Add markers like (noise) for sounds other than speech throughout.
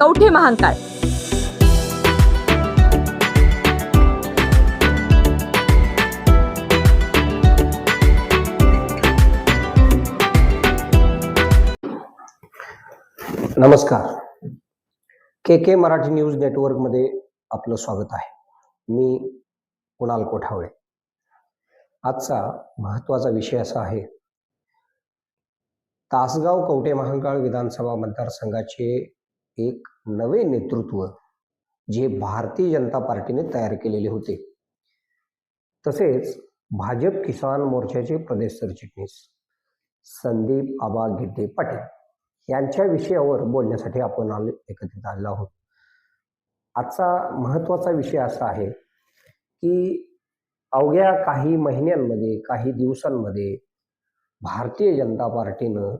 कवठे महांकाळ नमस्कार. K K Marathi news नेटवर्कमध्ये आपलं स्वागत आहे. मी कुणाल कोठावळे. आजचा महत्त्वाचा विषय असा आहे तासगाव कवटे महांकाळ विधानसभा मतदारसंघाचे एक नवे नेतृत्व जे भारतीय जनता पार्टीने तयार केलेले होते. तसेच भाजप किसान मोर्चाचे प्रदेश सरचिटणीस संदीप आबा गिड्डे पाटील यांच्या विषयावर बोलण्यासाठी आपण आलो एकत्रित आलेलो आहोत. आजचा महत्त्वाचा विषय असा आहे की अवघ्या काही महिन्यांमध्ये काही दिवसांमध्ये भारतीय जनता पार्टीनं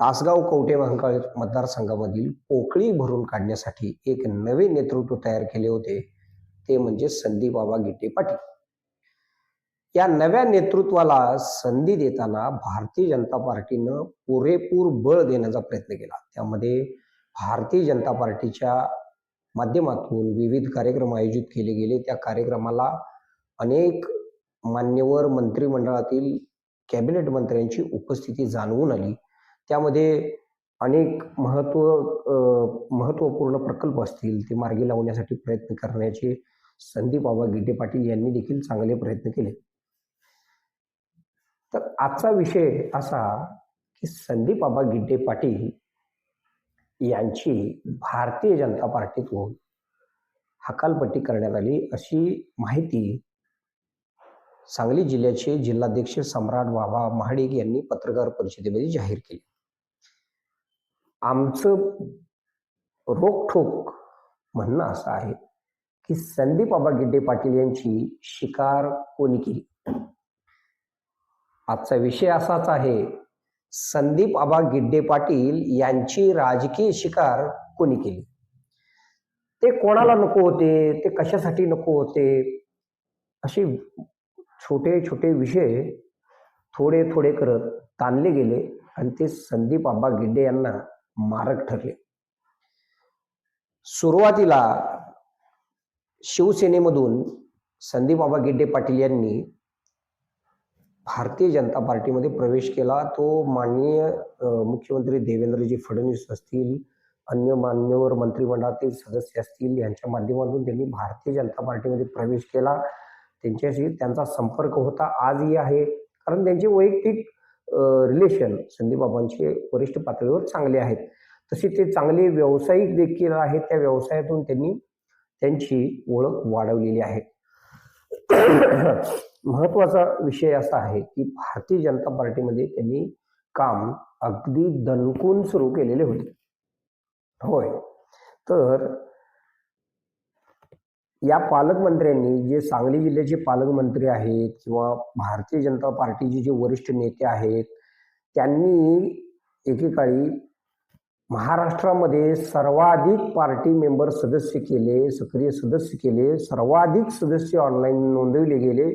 तासगाव कवटे महांकाळ मतदारसंघामधील पोकळी भरून काढण्यासाठी एक नवे नेतृत्व तयार केले होते. ते म्हणजे संदीप बाबा गिट्टे पाटील. या नव्या नेतृत्वाला संधी देताना भारतीय जनता पार्टीनं पुरेपूर बळ देण्याचा प्रयत्न केला. त्यामध्ये भारतीय जनता पार्टीच्या माध्यमातून विविध कार्यक्रम आयोजित केले गेले. त्या कार्यक्रमाला अनेक मान्यवर मंत्रिमंडळातील कॅबिनेट मंत्र्यांची उपस्थिती जाणवून आली. त्यामध्ये अनेक महत्त्व महत्त्वपूर्ण प्रकल्प असतील ते मार्गी लावण्यासाठी प्रयत्न करण्याचे संदीप बाबा गिड्डे पाटील यांनी देखील चांगले प्रयत्न केले. तर आजचा विषय असा की संदीप बाबा गिड्डे पाटील यांची भारतीय जनता पार्टीतून हकालपट्टी करण्यात आली अशी माहिती सांगली जिल्ह्याचे जिल्हाध्यक्ष सम्राट बाबा महाडिक यांनी पत्रकार परिषदेमध्ये जाहीर केली. आमचं रोखठोक म्हणणं असं आहे की संदीप बाबा गिड्डे पाटील यांची शिकार कोणी केली? आजचा विषय असाच आहे संदीप आबा गिड्डे पाटील यांची राजकीय शिकार कोणी केली? ते कोणाला नको होते? ते कशासाठी नको होते? असे छोटे छोटे विषय थोडे थोडे करत ताणले गेले आणि ते संदीप आबा गिड्डे यांना मारक ठरले. सुरुवातीला शिवसेनेमधून संदीप बाबा गिड्डे पाटील यांनी भारतीय जनता पार्टीमध्ये प्रवेश केला. तो माननीय मुख्यमंत्री देवेंद्रजी फडणवीस असतील अन्य मान्यवर मंत्रिमंडळातील सदस्य असतील यांच्या माध्यमातून त्यांनी भारतीय जनता पार्टीमध्ये प्रवेश केला. त्यांच्याशी त्यांचा संपर्क होता. आजही आहे. कारण त्यांचे वैयक्तिक रिलेशन संदीपबाबांचे वरिष्ठ पातळीवर चांगले आहेत. तसे ते चांगले व्यावसायिक देखील आहेत. त्या व्यवसायातून त्यांनी त्यांची ओळख वाढवलेली आहे. (clears throat) महत्त्वाचा विषय असा आहे की भारतीय जनता पार्टीमध्ये त्यांनी काम अगदी दणकून सुरू केलेले होते. होय. तर या पालकमंत्र्यांनी जे सांगली जिल्ह्याचे पालकमंत्री आहेत किंवा भारतीय जनता पार्टीचे जे वरिष्ठ नेते आहेत त्यांनी एकेकाळी महाराष्ट्रामध्ये सर्वाधिक पार्टी मेंबर सदस्य केले सक्रिय सदस्य केले सर्वाधिक सदस्य ऑनलाईन नोंदवले गेले.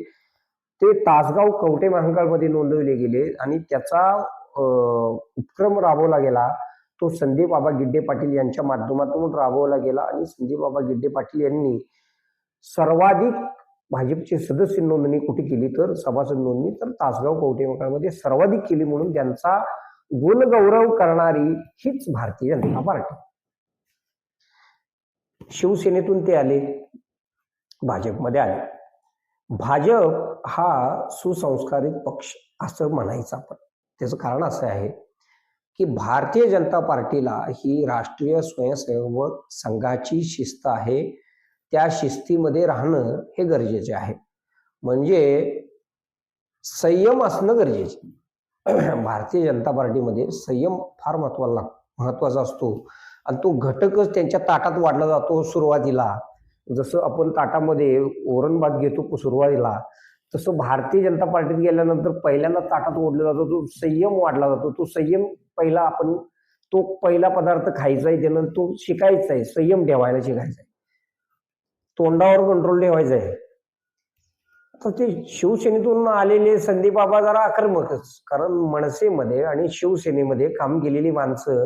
ते तासगाव कवटे महांकाळमध्ये नोंदवले गेले आणि त्याचा उपक्रम राबवला गेला. तो संदीप बाबा गिड्डे पाटील यांच्या माध्यमातून राबवला गेला आणि संदीप बाबा गिड्डे पाटील यांनी सर्वाधिक भाजपचे सदस्य नोंदणी कुठे केली तर? सभासद नोंदणी तर तासगाव कवटे सर्वाधिक केली म्हणून त्यांचा गुणगौरव करणारी हीच भारतीय जनता पार्टी. शिवसेनेतून ते आले भाजपमध्ये आले. भाजप हा सुसंस्कारित पक्ष असं म्हणायचं आपण. त्याचं कारण असं आहे की भारतीय जनता पार्टीला ही राष्ट्रीय स्वयंसेवक संघाची शिस्त आहे. त्या शिस्तीमध्ये राहणं हे गरजेचे आहे. म्हणजे संयम असणं गरजेचे. (clears throat) भारतीय जनता पार्टीमध्ये संयम फार महत्वाला महत्त्वाचा असतो. आणि तो घटकच त्यांच्या ताटात वाढला जातो सुरुवातीला. जसं आपण ताटामध्ये ओरणभात घेतो सुरुवातीला तसं भारतीय जनता पार्टीत गेल्यानंतर पहिल्यांदा ताटात ओढला जातो तो संयम वाढला जातो. तो संयम पहिला आपण तो पहिला पदार्थ खायचा आहे त्यानंतर तो शिकायचा आहे संयम ठेवायला शिकायचा आहे. तोंडावर कंट्रोल ठेवायचा आहे. तर ते शिवसेनेतून आलेले संदीप बाबा जरा आक्रमकच. कारण मनसेमध्ये आणि शिवसेनेमध्ये काम केलेली माणसं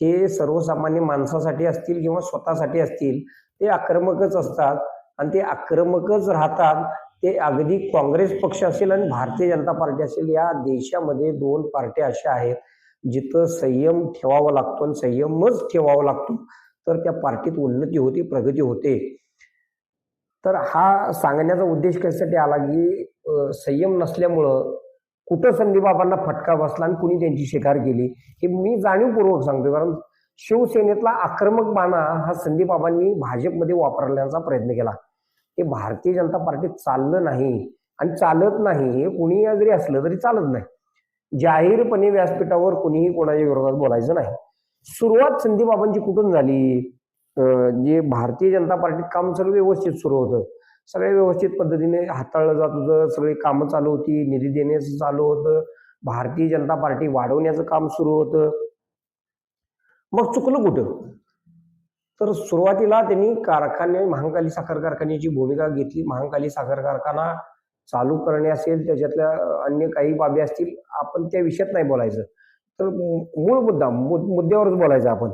हे सर्वसामान्य माणसासाठी असतील किंवा स्वतःसाठी असतील ते आक्रमकच असतात. आणि ते आक्रमकच राहतात ते अगदी काँग्रेस पक्ष असेल आणि भारतीय जनता पार्टी असेल या देशामध्ये दोन पार्ट्या अशा आहेत जिथं संयम ठेवावा लागतो आणि संयमच ठेवावा लागतो. तर त्या पार्टीत उन्नती होते प्रगती होते. तर हा सांगण्याचा उद्देश कशासाठी आला की संयम नसल्यामुळं कुठं संदीपबाबांना फटका बसला आणि कुणी त्यांची शिकार केली हे मी जाणीवपूर्वक सांगतो कारण शिवसेनेतला आक्रमक बाणा हा संदीपबाबांनी भाजपमध्ये वापरण्याचा प्रयत्न केला. हे भारतीय जनता पार्टीत चाललं नाही आणि चालत नाही हे कुणी जरी असलं तरी चालत नाही. जाहीरपणे व्यासपीठावर कुणीही कोणाच्या विरोधात बोलायचं नाही. सुरुवात संदीपबाबांची कुठून झाली? जे भारतीय जनता पार्टीत काम सगळं व्यवस्थित सुरू होतं. सगळे व्यवस्थित पद्धतीने हाताळलं जात होतं. सगळी कामं चालू होती. निधी देण्याचं चालू होतं. भारतीय जनता पार्टी वाढवण्याचं काम सुरू होतं. मग चुकलं कुठं? तर सुरुवातीला त्यांनी कारखाने महांकाली साखर कारखान्याची भूमिका घेतली. महांकाली साखर कारखाना चालू करणे असेल त्याच्यातल्या अन्य काही बाबी असतील आपण त्या विषयात नाही बोलायचं. तर मूळ मुद्दा मु- मुद्द्यावरच बोलायचं आपण.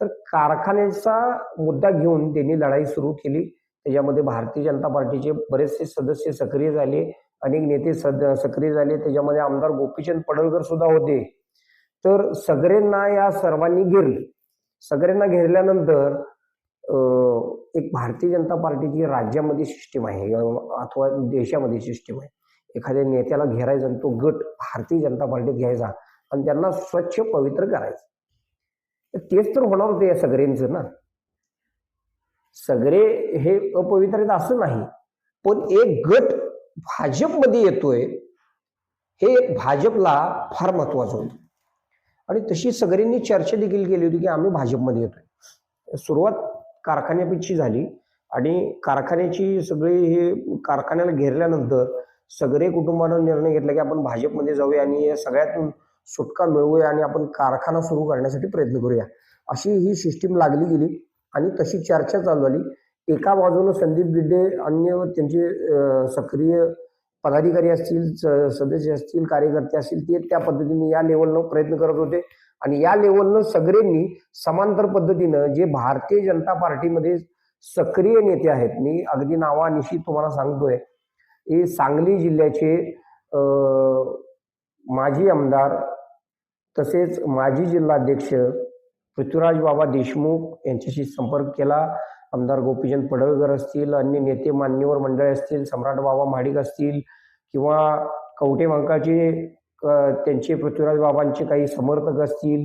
तर कारखान्याचा मुद्दा घेऊन त्यांनी लढाई सुरू केली. त्याच्यामध्ये भारतीय जनता पार्टीचे बरेचसे सदस्य सक्रिय झाले. अनेक नेते सद सक्रिय झाले. त्याच्यामध्ये आमदार गोपीचंद पडळकर सुद्धा होते. तर सगळ्यांना या सर्वांनी घेरले. सगळ्यांना घेरल्यानंतर एक भारतीय जनता पार्टीची राज्यामध्ये सिस्टीम आहे अथवा देशामध्ये सिस्टीम आहे. एखाद्या नेत्याला घेरायचा आणि तो गट भारतीय जनता पार्टीत घ्यायचा आणि त्यांना स्वच्छ पवित्र करायचं. तर तेच तर होणार होते या सगळ्यांचं ना. सगळे हे अपवित्र असं नाही. पण एक गट भाजपमध्ये येतोय हे भाजपला फार महत्वाचं होतं. आणि तशी सगळ्यांनी चर्चा देखील केली होती की आम्ही भाजपमध्ये येतोय. सुरुवात कारखान्यापेक्षी झाली आणि कारखान्याची सगळी हे कारखान्याला घेरल्यानंतर सगळे कुटुंबानं निर्णय घेतला की आपण भाजपमध्ये जाऊया आणि या सगळ्यातून सुटका मिळवूया आणि आपण कारखाना सुरू करण्यासाठी प्रयत्न करूया. अशी ही सिस्टीम लागली गेली आणि तशी चर्चा चालू झाली एका बाजूनं संदीप गिड्डे अन्य त्यांचे सक्रिय पदाधिकारी असतील स- सदस्य असतील कार्यकर्ते असतील ते त्या पद्धतीने या लेवलनं प्रयत्न करत होते. आणि या लेवलनं सगळ्यांनी समांतर पद्धतीनं जे भारतीय जनता पार्टीमध्ये सक्रिय नेते आहेत मी अगदी नावानिशी तुम्हाला सांगतोय हे सांगली जिल्ह्याचे माजी आमदार तसेच माजी जिल्हाध्यक्ष पृथ्वीराज बाबा देशमुख यांच्याशी संपर्क केला. आमदार गोपीचंद पडळकर असतील अन्य नेते मान्यवर मंडळी असतील सम्राट बाबा महाडिक असतील किंवा कवठे मंकाचे त्यांचे पृथ्वीराज बाबांचे काही समर्थक असतील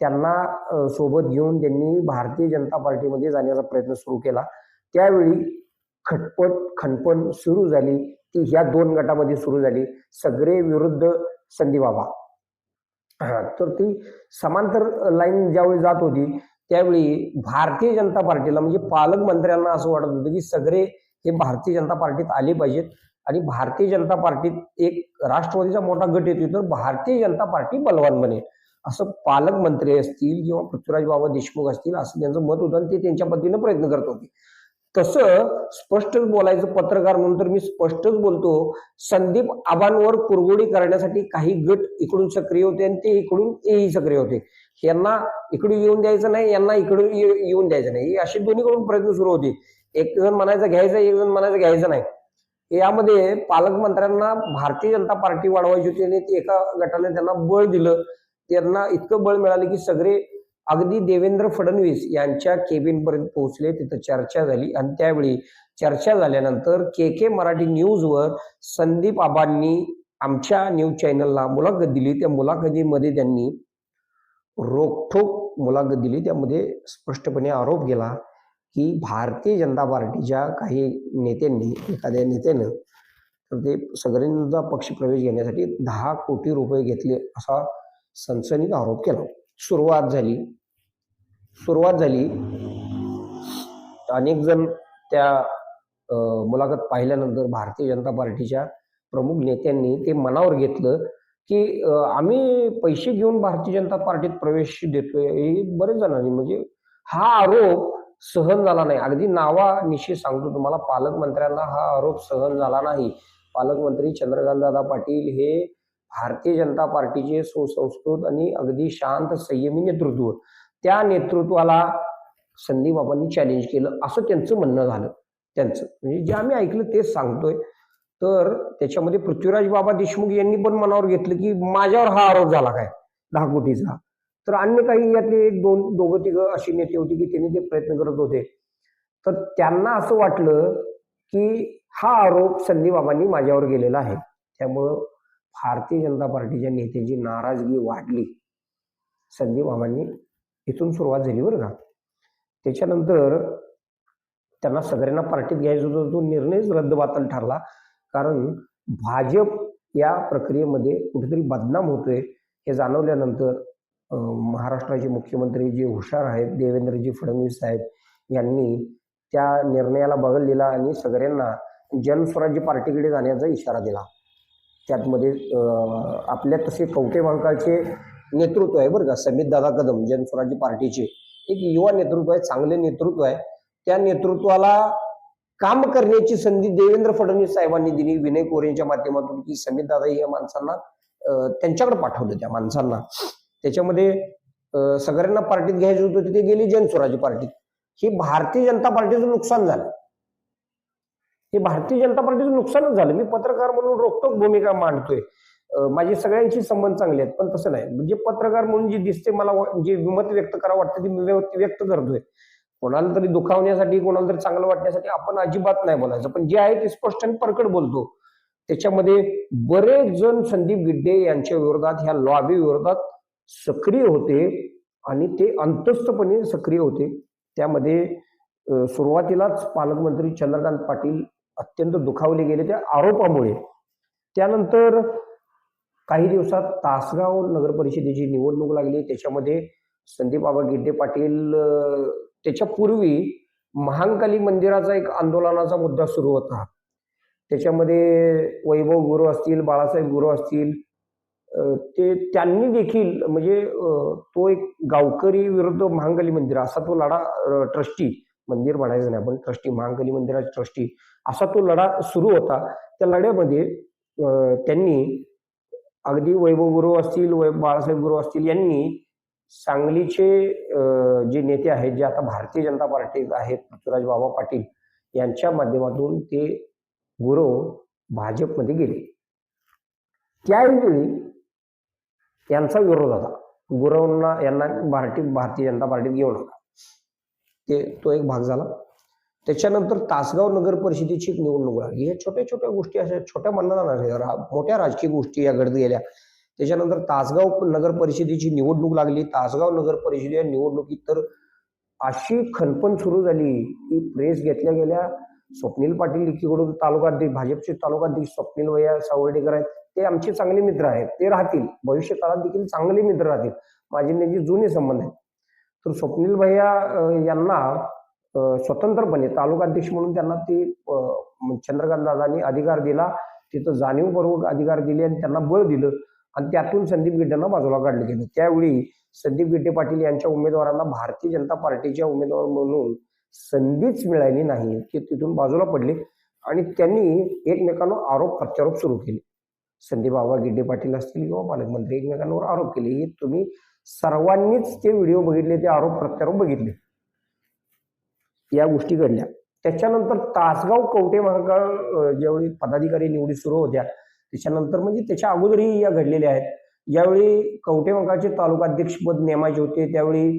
त्यांना सोबत घेऊन त्यांनी भारतीय जनता पार्टीमध्ये जाण्याचा प्रयत्न सुरू केला. त्यावेळी खटपट खणपण सुरू झाली. ती ह्या दोन गटामध्ये सुरू झाली. सगळे विरुद्ध संधी बाबा हा तर ती समांतर लाईन ज्यावेळी जात होती त्यावेळी भारतीय जनता पार्टीला म्हणजे पालकमंत्र्यांना असं वाटत होतं की सगळे हे भारतीय जनता पार्टीत आले पाहिजेत. आणि भारतीय जनता पार्टीत एक राष्ट्रवादीचा मोठा गट येतो तर भारतीय जनता पार्टी बलवान बनेल. असं पालकमंत्री असतील किंवा पृथ्वीराज बाबा देशमुख असतील असं त्यांचं मत होतं आणि ते त्यांच्या पद्धतीनं प्रयत्न करत होते. तसं स्पष्टच बोलायचं पत्रकार म्हणून तर मी स्पष्टच बोलतो संदीप आबांवर कुरगोडी करण्यासाठी काही गट इकडून सक्रिय होते आणि ते इकडून तेही सक्रिय होते. यांना इकडून येऊन द्यायचं नाही यांना इकडून येऊन द्यायचं नाही. हे असे दोन्हीकडून प्रयत्न सुरू होते. एक जण म्हणायचं घ्यायचं एक जण म्हणायचं घ्यायचं नाही. यामध्ये पालकमंत्र्यांना भारतीय जनता पार्टी वाढवायची होती आणि ते एका गटाने त्यांना बळ दिलं. त्यांना इतकं बळ मिळालं की सगळे अगदी देवेंद्र फडणवीस यांच्या केबिन पर्यंत पोहोचले तिथं चर्चा झाली. आणि त्यावेळी चर्चा झाल्यानंतर के के मराठी न्यूजवर संदीप आबांनी आमच्या न्यूज चॅनलला मुलाखत दिली. त्या मुलाखतीमध्ये त्यांनी रोखठोक मुलाखत दिली. त्यामध्ये स्पष्टपणे आरोप केला की भारतीय जनता पार्टीच्या काही नेत्यांनी एखाद्या नेत्यानं तर ते सगळ्यांचा पक्षप्रवेश घेण्यासाठी दहा कोटी रुपये घेतले असा सनसनीत आरोप केला. सुरुवात झाली. सुरुवात झाली. अनेक जण त्या मुलाखत पाहिल्यानंतर भारतीय जनता पार्टीच्या प्रमुख नेत्यांनी ते मनावर घेतलं की आम्ही पैसे घेऊन भारतीय जनता पार्टीत प्रवेश देतोय हे बरेच जणांनी म्हणजे हा आरोप सहन झाला नाही. अगदी नावानिशी सांगतो तुम्हाला पालकमंत्र्यांना हा आरोप सहन झाला नाही. पालकमंत्री चंद्रकांतदादा पाटील हे भारतीय जनता पार्टीचे सुसंस्कृत आणि अगदी शांत संयमी नेतृत्व त्या नेतृत्वाला संदीप बाबांनी चॅलेंज केलं. असं त्यांचं म्हणणं झालं. त्यांचं. म्हणजे जे आम्ही ऐकलं तेच सांगतोय. तर त्याच्यामध्ये पृथ्वीराज बाबा देशमुख यांनी पण मनावर घेतलं की माझ्यावर हा आरोप झाला काय? दहा कोटीचा. तर अन्य काही यातले एक दोन दोघं तिघं अशी नेते होती की त्यांनी ते प्रयत्न करत होते. तर त्यांना असं वाटलं की हा आरोप संदीप बाबांनी माझ्यावर गेलेला आहे. त्यामुळं भारतीय जनता पार्टीच्या नेत्याची नाराजगी वाढली. संदीप बाबांनी इथून सुरुवात झाली बरं का. त्याच्यानंतर त्यांना सगळ्यांना पार्टीत घ्यायचा होता तो निर्णयच रद्दबातल ठरला. कारण भाजप या प्रक्रियेमध्ये कुठेतरी बदनाम होतोय हे जाणवल्यानंतर महाराष्ट्राचे मुख्यमंत्री जे हुशार आहेत देवेंद्रजी फडणवीस साहेब यांनी त्या निर्णयाला बगल दिला आणि सगळ्यांना जनस्वराज्य पार्टीकडे जाण्याचा इशारा दिला. त्यातमध्ये अं, आपल्या तसे कवटे बंकाळचे नेतृत्व आहे बरं का. समित दादा कदम जनस्वराज्य पार्टीचे. एक युवा नेतृत्व आहे चांगले नेतृत्व आहे. त्या नेतृत्वाला काम करण्याची संधी देवेंद्र फडणवीस साहेबांनी दिली. विनय कोरेंच्या माध्यमातून की समित दादा या माणसांना त्यांच्याकडे पाठवलं त्या माणसांना. त्याच्यामध्ये सगळ्यांना पार्टीत घ्यायचं होतं तिथे गेली जनस्वराज्य पार्टीत. ही भारतीय जनता पार्टीचं नुकसान झालं. हे भारतीय जनता पार्टीचं नुकसानच झालं. मी पत्रकार म्हणून रोखतोक भूमिका मांडतोय. माझे सगळ्यांशी संबंध चांगले आहेत पण तसं नाही. म्हणजे पत्रकार म्हणून जी दिसते मला जे मत व्यक्त करा वाटतं ती मी व्यक्त करतोय. कोणाला तरी दुखावण्यासाठी कोणाला तरी चांगलं वाटण्यासाठी आपण अजिबात नाही बोलायचं. पण जे आहे ते स्पष्ट आणि परकड बोलतो. त्याच्यामध्ये बरेच जण संदीप गिड्डे यांच्या विरोधात ह्या लॉबी विरोधात सक्रिय होते आणि ते अंतस्थपणे सक्रिय होते. त्यामध्ये सुरुवातीलाच पालकमंत्री चंद्रकांत पाटील अत्यंत दुखावले गेले त्या आरोपामुळे. त्यानंतर काही दिवसात तासगाव नगर परिषदेची निवडणूक लागली. त्याच्यामध्ये संदीप बाबा गिड्डे पाटील त्याच्यापूर्वी महांकाली मंदिराचा एक आंदोलनाचा मुद्दा सुरू होता. त्याच्यामध्ये वैभव गुरु असतील बाळासाहेब गुरु असतील ते त्यांनी देखील म्हणजे तो एक गावकरी विरुद्ध महांकाली मंदिर असा तो लढा ट्रस्टी मंदिर म्हणायचं नाही. आपण ट्रस्टी महांकाली मंदिराचे ट्रस्टी असा तो लढा सुरू होता. त्या लढ्यामध्ये त्यांनी अगदी वैभव गुरु असतील वै बाळासाहेब गुरु असतील यांनी सांगलीचे अं, जे नेते आहेत जे आता भारतीय जनता पार्टी आहेत पृथ्वीराज बाबा पाटील यांच्या माध्यमातून ते गुरु भाजपमध्ये गेले. त्यावेळी यांचा विरोध होता. गुरुंना यांना भारतीय भारतीय जनता पार्टीत घेऊ नका ते तो एक भाग झाला. त्याच्यानंतर तासगाव नगर परिषदेची एक निवडणूक लागली या छोट्या छोट्या गोष्टी अशा छोट्या म्हणणार नाही रा- मोठ्या राजकीय गोष्टी या घडत गेल्या. त्याच्यानंतर तासगाव नगर परिषदेची निवडणूक लागली. तासगाव नगर परिषदे या निवडणुकीत तर अशी खनपण सुरू झाली की प्रेस घेतल्या गेल्या. स्वप्नील पाटील एकीकडून तालुकाध्यक्ष भाजपचे तालुकाध्यक्ष स्वप्नील वया सावर्डेकर आहेत. ते आमचे चांगले मित्र आहेत. ते राहतील. भविष्य काळात देखील चांगले मित्र राहतील. माझे त्यांचे जुने संबंध आहेत. तर स्वप्नील भैया यांना स्वतंत्रपणे तालुकाध्यक्ष म्हणून त्यांना ते चंद्रकांत दादांनी अधिकार दिला. तिथं जाणीवपूर्वक अधिकार दिले आणि त्यांना बळ दिलं. आणि त्यातून संदीप गिड्डेंना बाजूला काढलं गेलं. त्यावेळी संदीप गिड्डे पाटील यांच्या उमेदवारांना भारतीय जनता पार्टीच्या उमेदवार म्हणून संधीच मिळाली नाही ते तिथून बाजूला पडले. आणि त्यांनी एकमेकांवर आरोप प्रत्यारोप सुरू केले. संदीप बाबा गिड्डे पाटील असतील किंवा पालकमंत्री एकमेकांवर आरोप केले. हे तुम्ही सर्वांनीच ते व्हिडिओ बघितले ते आरोप प्रत्यारोप बघितले या गोष्टी घडल्या. त्याच्यानंतर तासगाव कवटे महाकाळ ज्यावेळी पदाधिकारी निवडी सुरू होत्या त्याच्यानंतर म्हणजे त्याच्या अगोदरही या घडलेल्या आहेत. ज्यावेळी कवटे महाकाळचे तालुकाध्यक्षपद नेमायचे होते त्यावेळी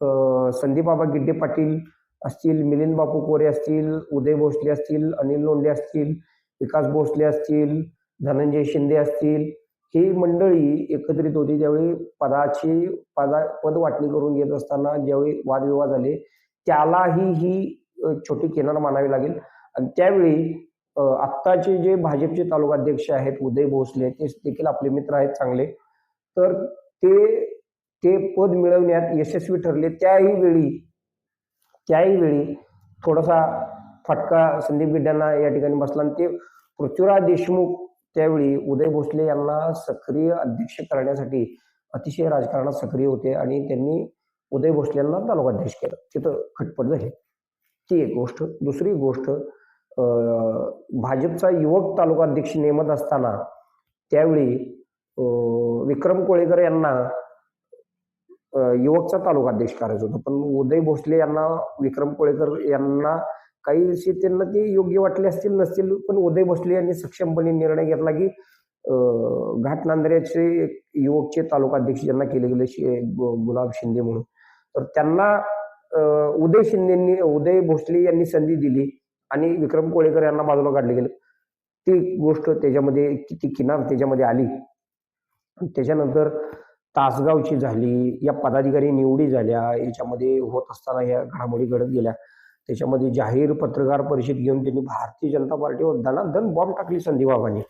संदीपबाबा संदीप बाबा गिड्डे पाटील असतील मिलिंद बापू कोरे असतील उदय भोसले असतील अनिल लोंढे असतील विकास भोसले असतील धनंजय शिंदे असतील ही मंडळी एकत्रित होती त्यावेळी पदाची पदा पद वाटणी करून घेत असताना ज्यावेळी वादविवाद झाले त्यालाही ही छोटी किनार मानावी लागेल. आणि त्यावेळी आत्ताचे जे भाजपचे तालुकाध्यक्ष आहेत उदय भोसले ते देखील आपले मित्र आहेत चांगले. तर ते ते पद मिळवण्यात यशस्वी ठरले. त्याही वेळी त्याही वेळी थोडासा फटका संदीप गिड्यांना या ठिकाणी बसला. आणि ते पृथ्वीराज देशमुख त्यावेळी उदय भोसले यांना सक्रिय अध्यक्ष करण्यासाठी अतिशय राजकारणात सक्रिय होते आणि त्यांनी उदय भोसले यांना तालुकाध्यक्ष केलं. तिथं खटपट झाली. ती एक गोष्ट. दुसरी गोष्ट भाजपचा युवक तालुकाध्यक्ष नेमत असताना त्यावेळी विक्रम कोळेकर यांना युवकचा तालुकाध्यक्ष करायचं होतं. पण उदय भोसले यांना विक्रम कोळेकर यांना काही त्यांना ते योग्य वाटले असतील नसतील पण उदय भोसले यांनी सक्षमपणे निर्णय घेतला की अं, घाटनांदऱ्याचे एक युवकचे तालुकाध्यक्ष ज्यांना केले गेले शे- गुलाब शिंदे म्हणून. तर त्यांना उदय शिंदेंनी उदय भोसले यांनी संधी दिली आणि विक्रम कोळेकर यांना बाजूला काढले गेले. ती गोष्ट त्याच्यामध्ये किती किनार त्याच्यामध्ये आली. त्याच्यानंतर तासगावची झाली या पदाधिकारी निवडी झाल्या याच्यामध्ये होत असताना या घडामोडी घडत गेल्या. त्याच्यामध्ये जाहीर पत्रकार परिषद घेऊन त्यांनी भारतीय जनता पार्टीवर दनादन बॉम्ब टाकली संधीबाबांनी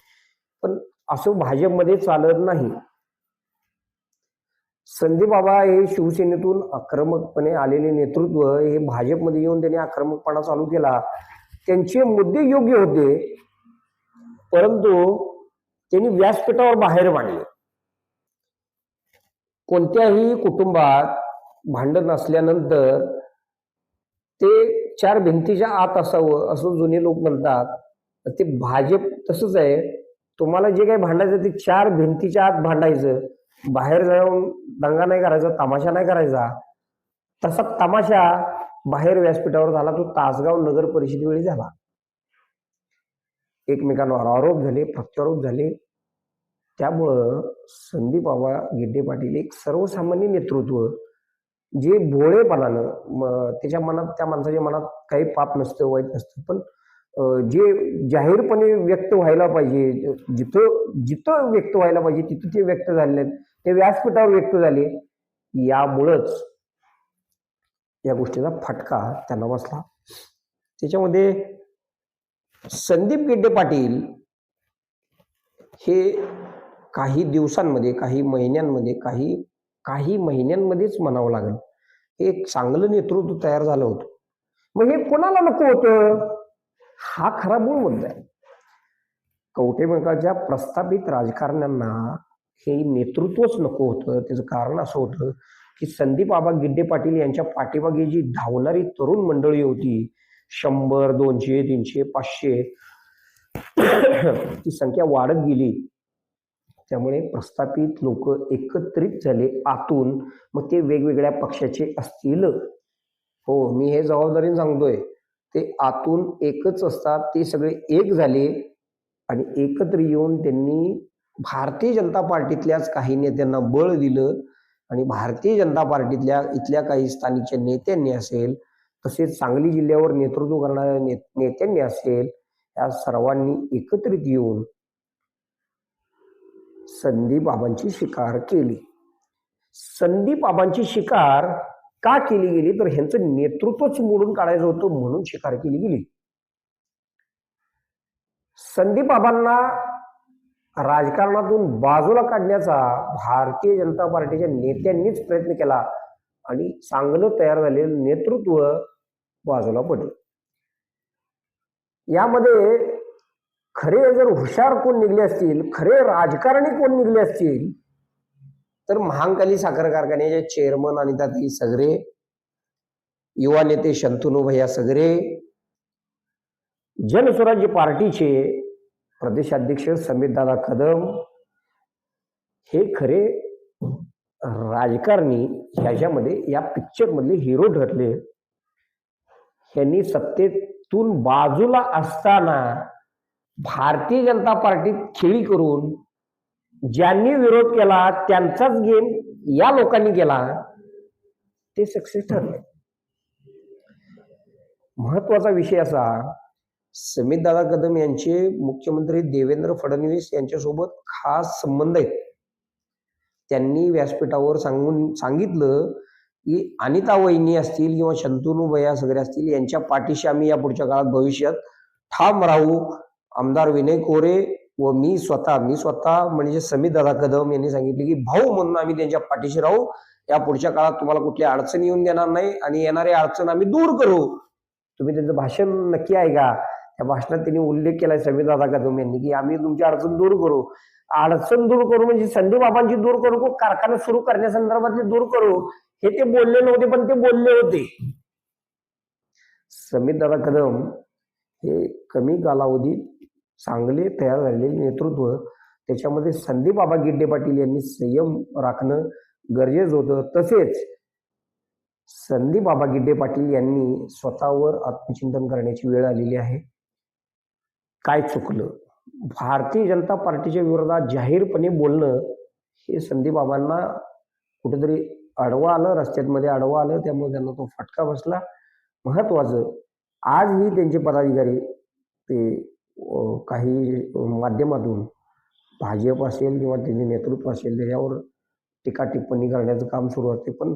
पण असं भाजपमध्ये चालत नाही. संधीबाबा बाबा हे शिवसेनेतून आक्रमकपणे आलेले नेतृत्व हे भाजपमध्ये येऊन त्यांनी आक्रमकपणा चालू केला. त्यांचे मुद्दे योग्य होते. परंतु त्यांनी व्यासपीठावर बाहेर मांडले कोणत्याही कुटुंबात भांडण असल्यानंतर ते चार भिंतीच्या आत असावं असं जुने लोक म्हणतात ते भाजप तसंच आहे. तुम्हाला जे काही भांडायचं ते चार भिंतीच्या आत भांडायचं. बाहेर जाऊन दंगा नाही करायचा तमाशा नाही करायचा. तसा तमाशा बाहेर व्यासपीठावर झाला तो तासगाव नगर परिषदेवेळी झाला. एकमेकांवर आरोप झाले प्रत्यारोप झाले. त्यामुळं संदीप बाबा गिड्डे पाटील एक सर्वसामान्य नेतृत्व जे भोळेपणानं त्याच्या मनात त्या माणसाच्या मनात काही पाप नसतं वाईट नसतं. पण जे जाहीरपणे व्यक्त व्हायला पाहिजे जिथं जिथं व्यक्त व्हायला पाहिजे तिथं ते व्यक्त झाले आहेत ते व्यासपीठावर व्यक्त झाले. यामुळंच या गोष्टीचा फटका त्यांना बसला. त्याच्यामध्ये संदीप गिड्डे पाटील हे काही दिवसांमध्ये काही महिन्यांमध्ये काही काही महिन्यांमध्येच म्हणावं लागलं. हे एक चांगलं नेतृत्व तयार झालं होतं. मग हे कोणाला नको होतं? हा खरा मूळ मुद्दा आहे. कवटेमंकाच्या प्रस्थापित राजकारण्यांना हे नेतृत्वच नको होतं. त्याचं कारण असं होतं की संदीप आबा गिड्डे पाटील यांच्या पाठीमागे जी धावणारी तरुण मंडळी होती शंभर दोनशे तीनशे पाचशे ती संख्या वाढत गेली. त्यामुळे प्रस्थापित लोक एकत्रित झाले आतून. मग ते वेगवेगळ्या पक्षाचे असतील. हो मी हे जबाबदारीने सांगतोय. ते आतून एकच असतात ते सगळे एक झाले आणि एकत्र येऊन त्यांनी भारतीय जनता पार्टीतल्याच काही नेत्यांना बळ दिलं आणि भारतीय जनता पार्टीतल्या इथल्या काही स्थानिकच्या नेत्यांनी असेल तसेच सांगली जिल्ह्यावर नेतृत्व करणाऱ्या ने- नेत्यांनी असेल या सर्वांनी एकत्रित येऊन संदीप बाबांची शिकार केली. संदीप बाबांची शिकार का केली गेली? तर ह्यांचं नेतृत्वच मोडून काढायचं होतं म्हणून शिकार केली गेली. संदीप बाबांना राजकारणातून बाजूला काढण्याचा भारतीय जनता पार्टीच्या नेत्यांनीच प्रयत्न केला आणि चांगलं तयार झालेलं नेतृत्व बाजूला पडलं. यामध्ये खरे जर हुशार कोण निघले असतील खरे राजकारणी कोण निघले असतील तर महांकाली साखर कारखान्याचे चेअरमन अनिताताई सगरे युवा नेते शंतनू भैया सगरे जनस्वराज्य पार्टीचे प्रदेशाध्यक्ष समीरदादा कदम हे खरे राजकारणी ह्याच्यामध्ये या पिक्चर मधले हिरो ठरले. ह्यांनी सत्तेतून बाजूला असताना भारतीय जनता पार्टीत खेळी करून ज्यांनी विरोध केला त्यांचाच गेम या लोकांनी केला ते सक्सेस ठरले. महत्त्वाचा विषय असा समित दादा कदम यांचे मुख्यमंत्री देवेंद्र फडणवीस यांच्यासोबत खास संबंध आहेत. त्यांनी व्यासपीठावर सांगून सांगितलं की अनिता वहिनी असतील किंवा शंतनू भैया सगळे असतील यांच्या पाठीशी आम्ही या पुढच्या काळात भविष्यात ठाम राहू आमदार विनय कोरे व मी स्वतः मी स्वतः म्हणजे समित दादा कदम यांनी सांगितले की भाऊ म्हणून आम्ही त्यांच्या पाठीशी राहू. या पुढच्या काळात तुम्हाला कुठली अडचण येऊन देणार नाही आणि येणारी अडचण आम्ही दूर करू. तुम्ही त्यांचं भाषण नक्की ऐका. त्या भाषणात त्यांनी उल्लेख केलाय समीदादा कदम यांनी की आम्ही तुमची अडचण दूर करू. अडचण दूर करू म्हणजे संदीप बाबांची दूर करू कारखाना सुरू करण्यासंदर्भातली दूर करू? हे ते बोलले नव्हते पण ते बोलले होते. समीरदादा कदम हे कमी कालावधीत चांगले तयार झालेले नेतृत्व त्याच्यामध्ये संदीप बाबा गिड्डे पाटील यांनी संयम राखणं गरजेचं होतं. तसेच संदीप बाबा गिड्डे पाटील यांनी स्वतःवर आत्मचिंतन करण्याची वेळ आलेली आहे. काय चुकलं? भारतीय जनता पार्टीच्या विरोधात जाहीरपणे बोलणं हे संदीप बाबांना कुठेतरी अडवा आलं रस्त्यांमध्ये अडवा आलं त्यामुळे त्यांना तो फटका बसला. महत्वाचं आजही त्यांचे पदाधिकारी ते काही माध्यमातून भाजप असेल किंवा त्यांचे नेतृत्व असेल त्याच्यावर टीका टिप्पणी करण्याचं काम सुरू असते. पण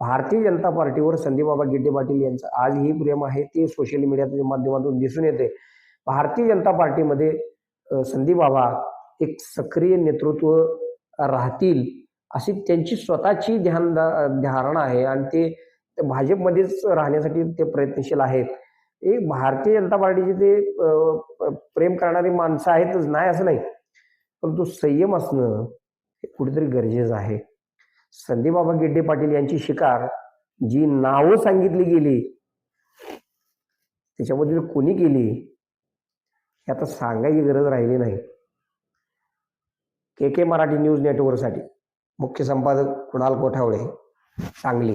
भारतीय जनता पार्टीवर संदीपबाबा गिड्डे पाटील यांचं आजही प्रेम आहे ते सोशल मीडियाच्या माध्यमातून दिसून येते. भारतीय जनता पार्टीमध्ये संदीपबाबा एक सक्रिय नेतृत्व राहतील अशी त्यांची स्वतःची ध्यान धारणा आहे. आणि ते भाजपमध्येच राहण्यासाठी ते प्रयत्नशील आहेत. एक भारतीय जनता पार्टीचे ते प्रेम करणारी माणसं आहेतच नाही असं नाही. परंतु संयम असणं हे कुठेतरी गरजेचं आहे. संदीपबाबा गिड्डे पाटील यांची शिकार जी नावं सांगितली गेली त्याच्यामधील कोणी केली हे आता सांगायची गरज राहिली नाही. के के मराठी न्यूज नेटवर्कसाठी मुख्य संपादक कुणाल कोठावळे सांगली.